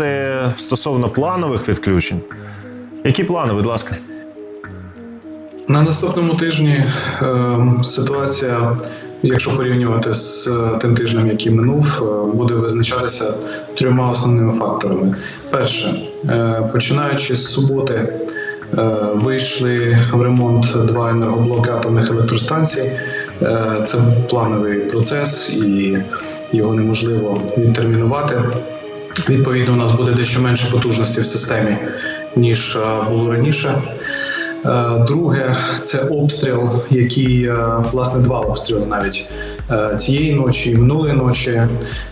Е, Стосовно планових відключень. Які плани, будь ласка? На наступному тижні е, ситуація, якщо порівнювати з е, тим тижнем, який минув, е, буде визначатися трьома основними факторами. Перше, е, починаючи з суботи, е, вийшли в ремонт два енергоблоки атомних електростанцій. Е, це плановий процес і його неможливо відтермінувати. Відповідно, у нас буде дещо менше потужності в системі, ніж було раніше. Е, Друге, це обстріл, який е, власне два обстріли навіть е, цієї ночі і минулої ночі,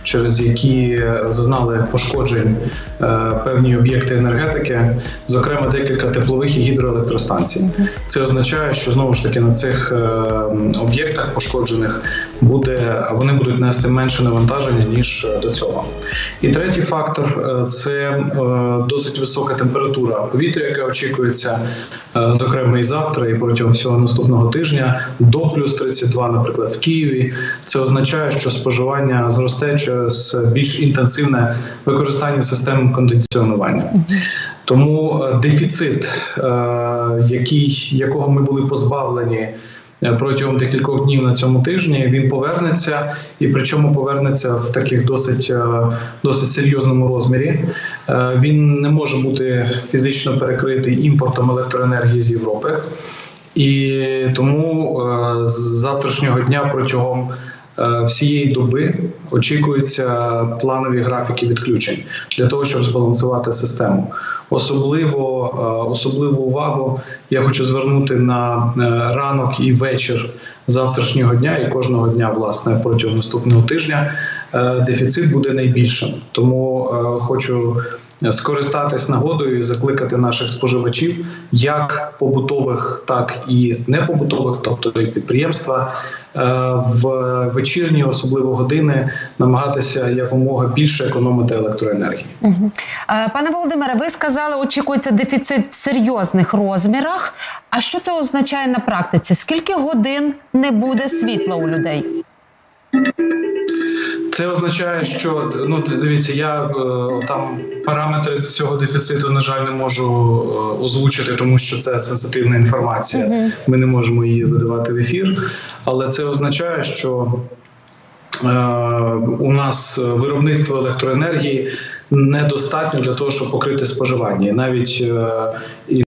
через які зазнали пошкоджень певні об'єкти енергетики, зокрема декілька теплових і гідроелектростанцій. Це означає, що знову ж таки на цих об'єктах пошкоджених буде вони будуть нести менше навантаження ніж до цього. І третій фактор це досить висока температура повітря, яка очікується, зокрема і завтра, і протягом всього наступного тижня до плюс 32, наприклад, в Києві. Це означає, що споживання зросте через більш інтенсивне використання систем кондиціонування. Тому е, дефіцит, е, який, якого ми були позбавлені протягом декількох днів на цьому тижні, він повернеться, і причому повернеться в таких досить, е, досить серйозному розмірі. Е, Він не може бути фізично перекритий імпортом електроенергії з Європи. І тому е, з завтрашнього дня протягом е, всієї доби очікуються планові графіки відключень для того, щоб збалансувати систему. Особливо е, особливу увагу я хочу звернути на е, ранок і вечір завтрашнього дня і кожного дня, власне, протягом наступного тижня. Е, Дефіцит буде найбільшим. Тому хочу скористатись нагодою і закликати наших споживачів, як побутових, так і непобутових, тобто і підприємства, в вечірні, особливо години, намагатися якомога більше економити електроенергії. Е, Пане Володимире, ви сказали, очікується дефіцит в серйозних розмірах. А що це означає на практиці? Скільки годин не буде світла у людей? Це означає, що ну дивіться, я е, там параметри цього дефіциту, на жаль, не можу е, озвучити, тому що це сенситивна інформація. Ми не можемо її видавати в ефір. Але це означає, що у нас виробництво електроенергії недостатньо для того, щоб покрити споживання. Навіть е, і